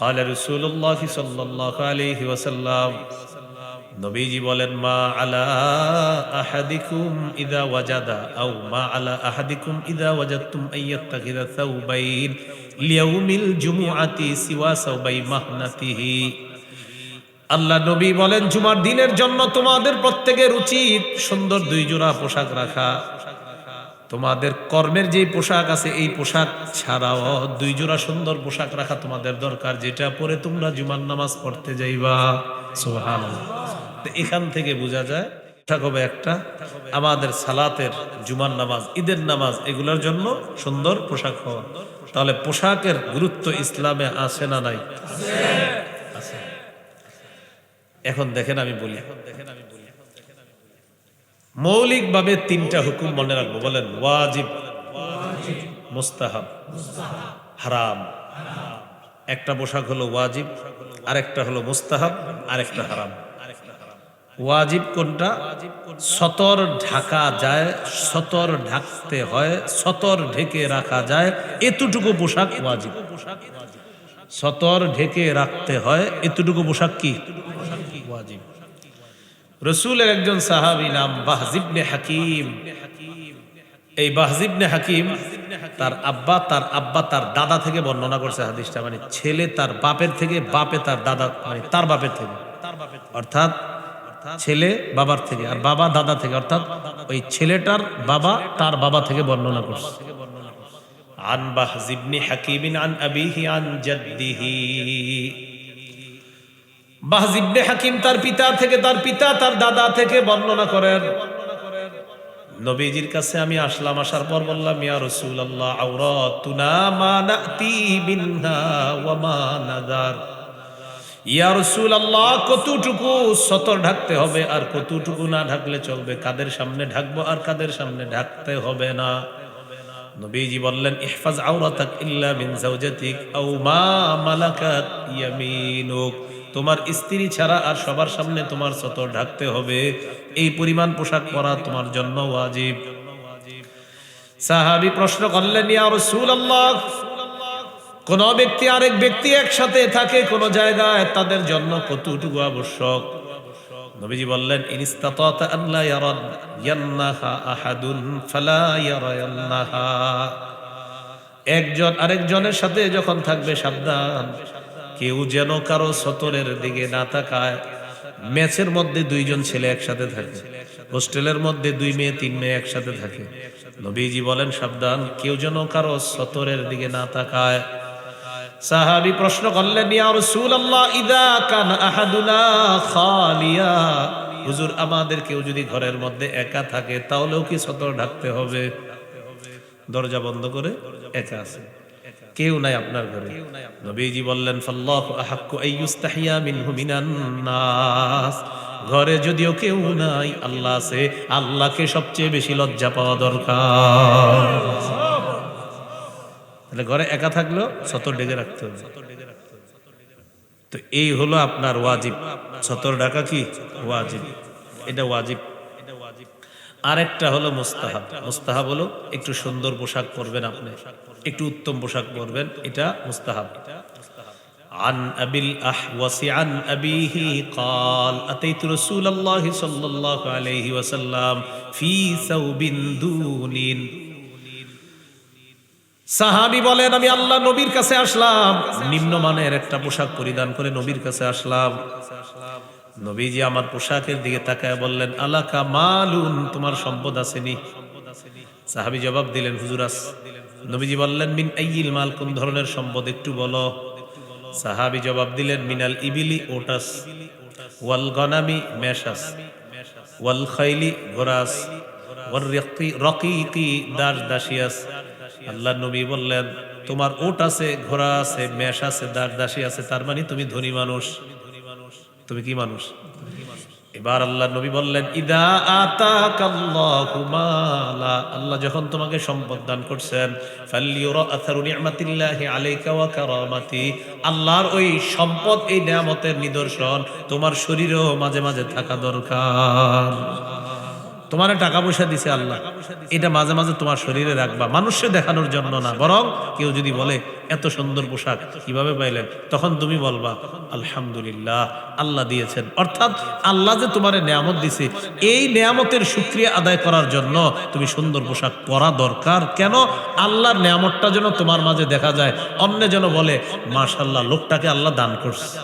قال رسول الله صلى الله عليه وسلم নবীজি বলেন মা আলা আহাদিকুম ইদা ওয়াজাদা আও মা আলা আহাদিকুম ইদা ওয়াজাদতুম আইয়াত্তাখিদা সাউবাইন লিয়াউমিল জুমুআতি সিওয়া সাউবাই মাহনাতিহি আল্লাহ নবী বলেন জুমার দিনের জন্য তোমাদের প্রত্যেকের উচিত সুন্দর দুই জোড়া পোশাক রাখা তোমাদের কর্মের যে পোশাক আছে, এই পোশাক ছাড়াও দুই জোড়া সুন্দর পোশাক রাখা তোমাদের দরকার, যেটা পরে তোমরা জুমার নামাজ পড়তে যাইবা। সুবহান এখান থেকে বোঝা যায় একটা আমাদের সালাতের জুমার নামাজ, ঈদের নামাজ, এগুলোর জন্য সুন্দর পোশাক হওয়া। তাহলে পোশাকের গুরুত্ব ইসলামে আছে না নাই? এখন দেখেন আমি বলি। এখন দেখেন মৌলিকভাবে তিনটা হুকুম মনে রাখব, বলেন, ওয়াজিব, মুস্তাহাব, হারাম। একটা পোশাক হলো ওয়াজিব, আরেকটা হলো মুস্তাহাব, আরেকটা হারাম। ওয়াজিব কোনটা? সতর ঢাকা যায়, সতর ঢাকতে হয়, সতর ঢেকে রাখা যায়, এতটুকু পোশাক ওয়াজিব। সতর ঢেকে রাখতে হয়, এতটুকু পোশাক কি? ওয়াজিব। রসুলের একজন সাহাবি নাম বাহজিবনে হাকিম এই বাহজিবনে হাকিম তার আব্বা তার আব্বা তার দাদা থেকে বর্ণনা করছে হাদিসটা মানে ছেলে তার বাপের থেকে বাপে তার দাদা মানে তার বাপের থেকে অর্থাৎ ছেলে বাবার থেকে আর বাবা দাদা থেকে অর্থাৎ ওই ছেলেটার বাবা তার বাবা থেকে বর্ণনা করছে عن بهز بن حكيم عن أبيه عن جده বাহজ হাকিম তার পিতা থেকে তার পিতা, তার দাদা থেকে বর্ণনা করেন। নবীজির কাছে আমি আসলাম, আসার পর বললাম, ইয়া রাসূলুল্লাহ, আওরাতুনা মা নাতি বিনহা ওয়া মা নাদার ইয়া রাসূলুল্লাহ, কতটুকু সতর ঢাকতে হবে আর কতটুকু না ঢাকলে চলবে? কাদের সামনে ঢাকবো আর কাদের সামনে ঢাকতে হবে না? নবীজি বললেন, ইহফাজ আওরাতাক ইল্লা মিন জাওজাতিক আও মা মালাকাত ইয়ামিনুক। তোমার স্ত্রী ছাড়া আর সবার সামনে তোমার সতর ঢাকতে হবে। এই পরিমাণ পোশাক পরা তোমার জন্য ওয়াজিব। সাহাবি প্রশ্ন করলেন, ইয়া রাসূলুল্লাহ, কোন ব্যক্তি আরেক ব্যক্তি একসাথে থাকে কোন জায়গায়, তাদের জন্য কতটুকু আবশ্যক? নবীজি বললেন ইনিস্তাতাতা ইয়ান্নাহা আহাদুন ফালা ইয়ারায়ান্নাহা একজন আরেকজনের সাথে যখন থাকবে সাবধান। কেউ যেন কারও সতরের দিকে না তাকায়। ম্যাচের মধ্যে দুইজন ছেলে একসাথে থাকে। হোস্টেলের মধ্যে দুই মেয়ে, তিন মেয়ে একসাথে থাকে। নবীজি বলেন, সাবধান, কেউ যেন কারও সতরের দিকে না তাকায়। সাহাবি প্রশ্ন করলেন, ইয়া রাসূলুল্লাহ, ইদা কান আহাদুনা খালিয়া? হুজুর, আমাদের কেউ যদি ঘরের মধ্যে একা থাকে, তাহলেও কি সতর ঢাকতে হবে? দরজা বন্ধ করে একা আছে। কেউ নাই আপনার ঘরে। নবীজি বললেন ফাল্লাহু আহাক্কু আইয়ুস্তাহিয়া মিনহু মিনান নাস। ঘরে যদিও কেউ নাই আল্লাহ আছে। আল্লাহকে সবচেয়ে বেশি লজ্জা পাওয়া দরকার। তাহলে ঘরে একা থাকলেও সতর ডেকে রাখতে হবে। তো এই হলো আপনার ওয়াজিব। সতর ডাকা কি? ওয়াজিব। এটা ওয়াজিব। আরেকটা হলো মুস্তাহাব মুস্তাহাব হলো একটু সুন্দর পোশাক পরবেন আপনি একটু উত্তম পোশাক পরবেন এটা মুস্তাহাব عن أبي الأحوص عن أبيه قال أتيت رسول الله صلى الله عليه وسلم في ثوب دون সাহাবি বলেন আমি আল্লাহ নবীর কাছে আসলাম নিম্নমানের একটা পোশাক পরিধান করে নবীর কাছে আসলাম নবীজি আমার পোশাকের দিকে তাকায় বললেন, আলাকা মালুন, তোমার সম্পদ আসেনি। সাহাবি জবাব দিলেন হুজুরাস নবীজি বললেন, মিন আইয়িল মাল, কোন ধরনের সম্পদ একটু বলো। সাহাবি জবাব দিলেন, মিনাল ইবিলি ওটাস, ওয়াল গনামি মেশাস, ওয়াল খাইলি ঘোরাস ওয়াল রকি, রকিকি দাস দাসিয়াস। আল্লাহ নবী বললেন, তোমার ওট আছে, ঘোড়া আছে মেষ আছে, দাস দাসী আছে, তার মানে তুমি ধনী মানুষ। তুমি কি মানুষ? এবার আল্লাহ নবী বললেন, ইদা আতাকাল্লাহু আল্লাহ যখন তোমাকে সম্পদ দান করছেন আল্লাহর ওই সম্পদ, এই নিয়ামতের নিদর্শন তোমার শরীরেও মাঝে মাঝে থাকা দরকার। তোমার টাকা পয়সা দিছে আল্লাহ। এটা মাঝে মাঝে তোমার শরীরে রাখবা। মানুষে দেখানোর জন্য না, বরং কেউ যদি বলে, এত সুন্দর পোশাক, কীভাবে পাইলেন? তখন তুমি বলবা, আলহামদুলিল্লাহ, আল্লাহ দিয়েছেন। অর্থাৎ আল্লাহ যে তোমার নিয়ামত দিছে, এই নিয়ামতের সুক্রিয়া আদায় করার জন্য তুমি সুন্দর পোশাক পরা দরকার। কেন? আল্লাহর নিয়ামতটা যেন তোমার মাঝে দেখা যায়, অন্য যেন বলে মাশাল্লাহ লোকটাকে আল্লাহ দান করছে।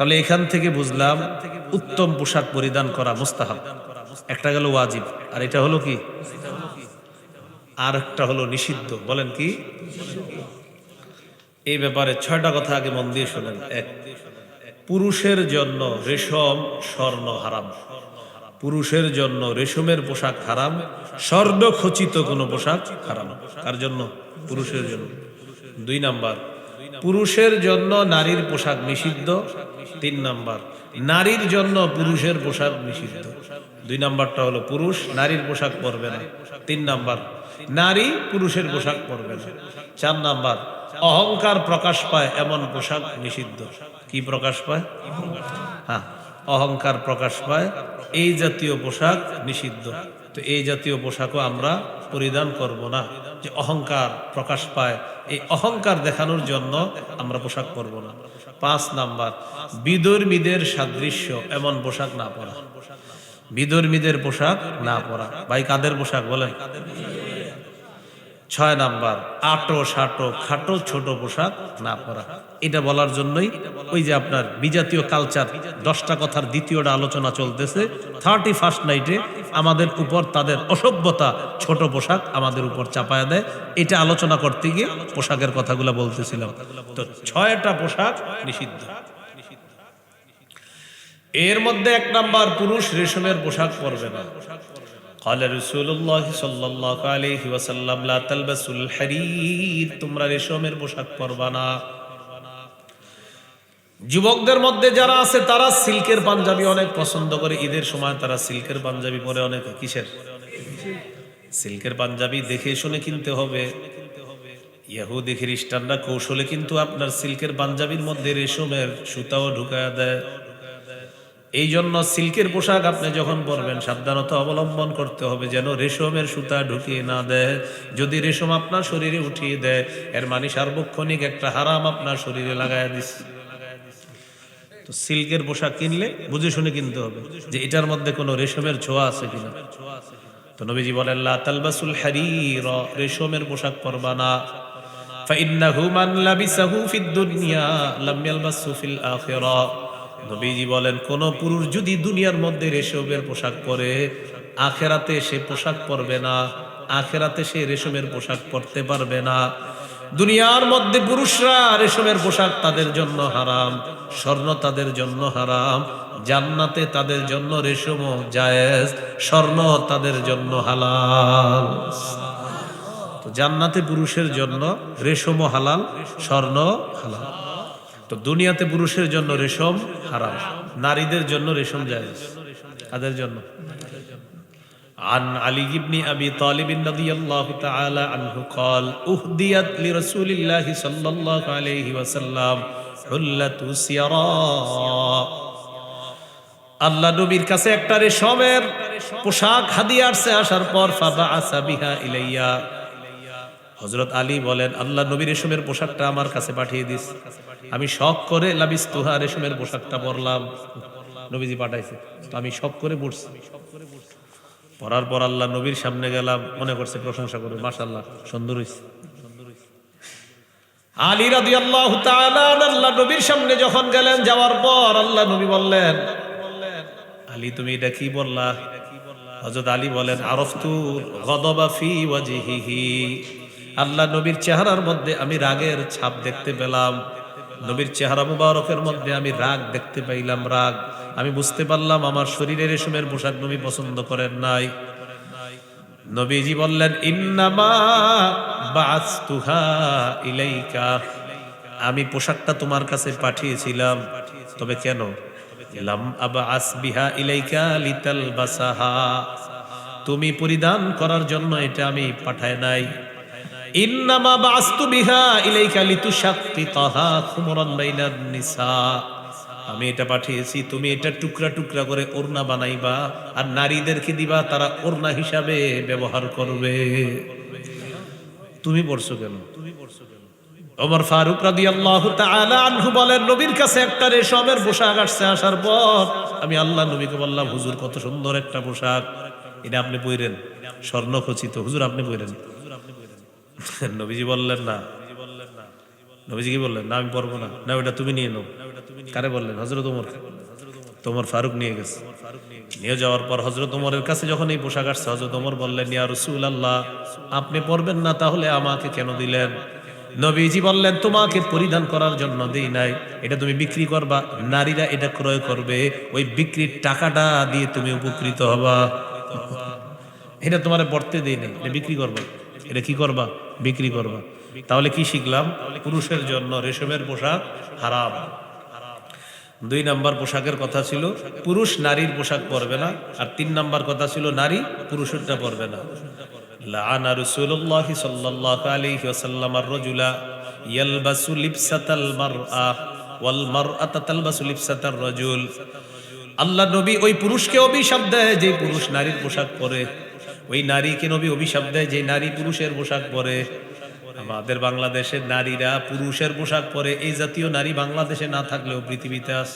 তাহলে এখান থেকে বুঝলাম উত্তম পোশাক পরিধান করা মুস্তাহাব। একটা গেল ওয়াজিব, আর এটা হলো কি? আর একটা হলো নিষিদ্ধ, বলেন কি? এই ব্যাপারে ছয়টা কথা আগে মন দিয়ে শোনেন। এক, পুরুষের জন্য রেশম স্বর্ণ হারাম। পুরুষের জন্য রেশমের পোশাক হারাম স্বর্ণ খচিত কোনো পোশাক হারাম। কার জন্য? পুরুষের জন্য। দুই নাম্বার পুরুষের জন্য নারীর পোশাক নিষিদ্ধ, তিন নাম্বার। নারীর জন্য পুরুষের পোশাক নিষিদ্ধ। দুই নাম্বারটা হলো পুরুষ, নারীর পোশাক পরবে না। তিন নাম্বার, নারী পুরুষের পোশাক পরবে না। চার নাম্বার, অহংকার প্রকাশ পায় এমন পোশাক নিষিদ্ধ। কি প্রকাশ পায়? হ্যাঁ অহংকার প্রকাশ পায় এই জাতীয় পোশাক নিষিদ্ধ। তো এই জাতীয় পোশাকও আমরা পরিধান করব না। যে অহংকার প্রকাশ পায়, এই অহংকার দেখানোর জন্য আমরা পোশাক পরব না। পাঁচ নাম্বার বিদর্মীদের সাদৃশ্য এমন পোশাক না পরা। বিদর্মীদের পোশাক না পরা। ভাই, কাদের পোশাক বলেন? ছয় নাম্বার, আটো সাটো, খাটো ছোট পোশাক না পরা। এটা বলার জন্যই ওই যে আপনার বিজাতীয় কালচার দশটা কথার দ্বিতীয়টা আলোচনা চলতেছে। থার্টি ফার্স্ট নাইটে আমাদের উপর তাদের অসভ্যতা ছোট পোশাক আমাদের উপর চাপায় দেয় এটা আলোচনা করতে গিয়ে পোশাকের কথাগুলো বলতেছিলাম তো ছয়টা পোশাক নিষিদ্ধ এর মধ্যে এক নাম্বার পুরুষ রেশমের পোশাক পরবে না قال رسول الله صلى الله عليه وسلم لا تلبسوا الحرير তোমরা রেশমের পোশাক পরবা না যুবকদের মধ্যে যারা আছে, তারা সিল্কের পাঞ্জাবি অনেক পছন্দ করে। ঈদের সময় তারা সিল্কের পাঞ্জাবি পরে অনেক। কিসের? সিল্কের পাঞ্জাবি দেখে শুনে কিনতে হবে। ইয়াহুদি খ্রিস্টানরা কৌশলে কিন্তু আপনার সিল্কের পাঞ্জাবির মধ্যে রেশমের সুতাও ঢুকায়া দেয়। এই জন্য সিল্কের পোশাক আপনি যখন পরবেন, সাবধানতা অবলম্বন করতে হবে যেন রেশমের সুতা ঢুকিয়ে না দেয়। যদি রেশম আপনার শরীরে উঠিয়ে দেয়, এর মানে সার্বক্ষণিক একটা হারাম আপনার শরীরে লাগায় দিচ্ছে তো সিল্কের পোশাক কিনলে বুঝে শুনে কিনতে হবে যে এটার মধ্যে কোনো রেশমের ছোঁয়া আছে কিনা। তো নবীজি বলেন আল্লাহ তালবাসুল হারি রেশমের পোশাক পরবা না। ফাইন্নাহু মান লাবিসাহু ফিদ দুনিয়া, লাম ইয়ালবাসু ফিল আখিরাহ নবীজি বলেন, কোন পুরুষ যদি দুনিয়ার মধ্যে রেশমের পোশাক পরে, আখেরাতে সে পোশাক পরবে না, আখেরাতে সে রেশমের পোশাক পরতে পারবে না। দুনিয়ার মধ্যে পুরুষরা রেশমের পোশাক তাদের জন্য হারাম, স্বর্ণ তাদের জন্য হারাম, জান্নাতে তাদের জন্য রেশম জায়েজ, স্বর্ণ তাদের জন্য হালাল। তো জান্নাতে পুরুষের জন্য রেশম হালাল, স্বর্ণ হালাল। তো দুনিয়াতে পুরুষের জন্য রেশম হারাম, নারীদের জন্য রেশম জায়েজ। তাদের জন্য? عن علي بن أبي طالب رضي الله تعالى عنه قال أهديت لرسول الله صلى الله عليه وسلم حلة سيراء আল্লাহ নবীর কাছে একটা রেশমের পোশাক হাদিয়া আসছে আসার পর ফাবা আসা বিহা ইলাইয়া হজরত আলী বলেন আল্লাহ নবী রেশমের পোশাকটা আমার কাছে পাঠিয়ে দিস আমি শখ করে লাবিস তুহা রেশমের পোশাকটা পরলাম নবীজি পাঠাইছে তো আমি শখ করে পড়ছি পড়ার পর আল্লাহ নবীর সামনে গেলাম, মনে করছে প্রশংসা করে মাশাল্লাহ সুন্দর হয়েছে আলী রাদি আল্লাহ আল্লাহ নবীর সামনে যখন গেলেন, যাওয়ার পর আল্লাহ নবী বললেন, আলী, তুমি এটা কি বললা? হজরত আলী বলেন, আরফতু গদবা ফি ওয়াজিহিহি। আল্লাহ নবীর চেহারার মধ্যে আমি রাগের ছাপ দেখতে পেলাম। নবীর চেহারা মুবারকের মধ্যে আমি রাগ দেখতে পাইলাম, রাগ। আমি বুঝতে পারলাম আমার শরীরে রেশমের পোশাক নবী পছন্দ করেন নাই। নবীজি বললেন, ইন্নামা বাস্তুহা ইলাইকা। আমি পোশাকটা তোমার কাছে পাঠিয়েছিলাম। তবে কেন? লাম আবা আসবিহা ইলাইকা লিতাল বাসাহা তুমি পরিধান করার জন্য এটা আমি পাঠায় নাই। ইন্নামা বাস্তু বিহা ইলাইকা লিতুশাক্কিকাহা খুমরান বাইনান নিসা। আমি এটা পাঠিয়েছি, তুমি এটা টুকরা টুকরা করে ওড়না বানাইবা, আর নারীদেরকে দিবা, তারা ওড়না হিসাবে ব্যবহার করবে। তুমি পড়ছো কেন? ওমর ফারুক রাদিয়াল্লাহু তাআলা আনহু বলেন, নবীর কাছে একটা রেশমের পোশাক আসছে আসার পর আমি আল্লাহ নবীকে বললাম, হুজুর, কত সুন্দর একটা পোশাক। এটা আপনি পইরেন। স্বর্ণ খচিত। হুজুর, আপনি পইরেন। নবীজি বললেন, না। নবীজি কি বললেন, না, আমি পরবো না। না ওটা তুমি নিয়ে নাও। কারে বললেন? হজরত ওমর। তোমার ফারুক নিয়ে গেছে। নিয়ে যাওয়ার পর হজরত ওমরের কাছে যখন এই পোশাক আসছে হজরত ওমর বললেন, ইয়া রসুল আল্লাহ আপনি পরবেন না তাহলে আমাকে কেন দিলেন? নবীজি বললেন, তোমাকে পরিধান করার জন্য দেই নাই। এটা তুমি বিক্রি করবা। নারীরা এটা ক্রয় করবে। ওই বিক্রির টাকাটা দিয়ে তুমি উপকৃত হবা। এটা তোমার পড়তে দেই নাই। এটা বিক্রি করবা। এটা কি করবা? বিক্রি করবা। তাহলে কি শিখলাম? পুরুষের জন্য রেশমের পোশাক হারাম। দুই নাম্বার পোশাকের কথা ছিল, পুরুষ নারীর পোশাক পরবে না। আর তিন নাম্বার কথা ছিল, নারী পুরুষেরটা পরবে না। রাজুল। আল্লাহ নবী ওই পুরুষকে পুরুষ নারীর পোশাক পরে। ওই নারীকে নবী অভিশাপ দেয় যে নারী পুরুষের পোশাক পরে। আমাদের বাংলাদেশের নারীরা পুরুষের পোশাক পরে, এই জাতীয় নারী বাংলাদেশে না থাকলেও পৃথিবীতে আস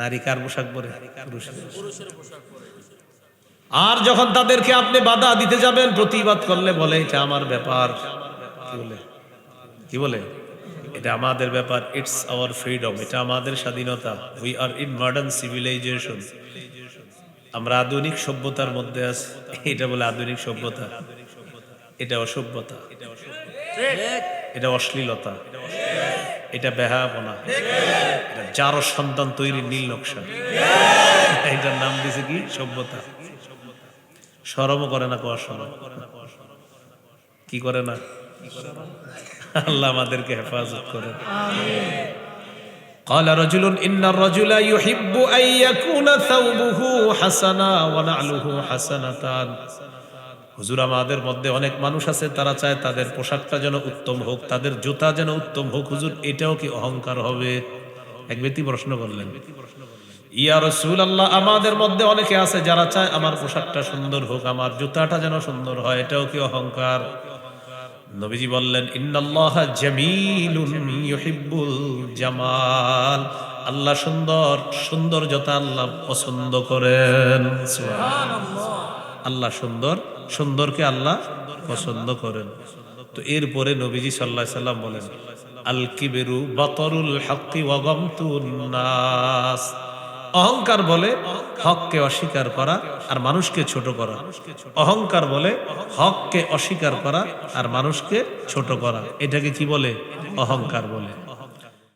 নারী কার পোশাক পরে? আর যখন তাদেরকে আপনি বাধা দিতে যাবেন, প্রতিবাদ করলে বলে, এটা আমার ব্যাপার। কি বলে? এটা আমাদের ব্যাপার। ইটস আওয়ার ফ্রিডম এটা আমাদের স্বাধীনতা। We are in modern civilization আমরা আধুনিক সভ্যতার মধ্যে আছি। এটা বলে আধুনিক সভ্যতা। এটা অসভ্যতা। এটা অশ্লীলতা। এটা বেহাপনা এটা যার সন্তান তৈরি নীল নকশা। এটার নাম দিছে কি? সভ্যতা। সরমও করে না কোয়ার সময় কি করে না? আল্লাহ আমাদেরকে হেফাজত করে قال رجل إن الرجل يحب أن يكون ثوبه حسنا ونعله حسنتان হুজুর আমাদের মধ্যে অনেক মানুষ আছে তারা চায় তাদের পোশাকটা যেন উত্তম হোক তাদের জুতা যেন উত্তম হোক হুজুর এটাও কি অহংকার হবে এক ব্যক্তি প্রশ্ন করলেন ইয়া রসুল আল্লাহ আমাদের মধ্যে অনেকে আছে যারা চায় আমার পোশাকটা সুন্দর হোক আমার জুতাটা যেন সুন্দর হয় এটাও কি অহংকার নবীজি বললেন, ইন্নাল্লাহ জামিলুন ইউহিব্বুল জামাল। আল্লাহ সুন্দর, সৌন্দর্যতা আল্লাহ পছন্দ করেন। আল্লাহ সুন্দর, সুন্দরকে আল্লাহ পছন্দ করেন। তো এরপরে নবীজি সাল্লাহ সাল্লাম বলেন, আল কিবেরু বাতরুল হাক্কি ওয়াগমতুন নাস। অহংকার বলে হককে অস্বীকার করা আর মানুষকে ছোট করা। অহংকার বলে হককে অস্বীকার করা আর মানুষকে ছোট করা। এটাকে কি বলে? অহংকার বলে।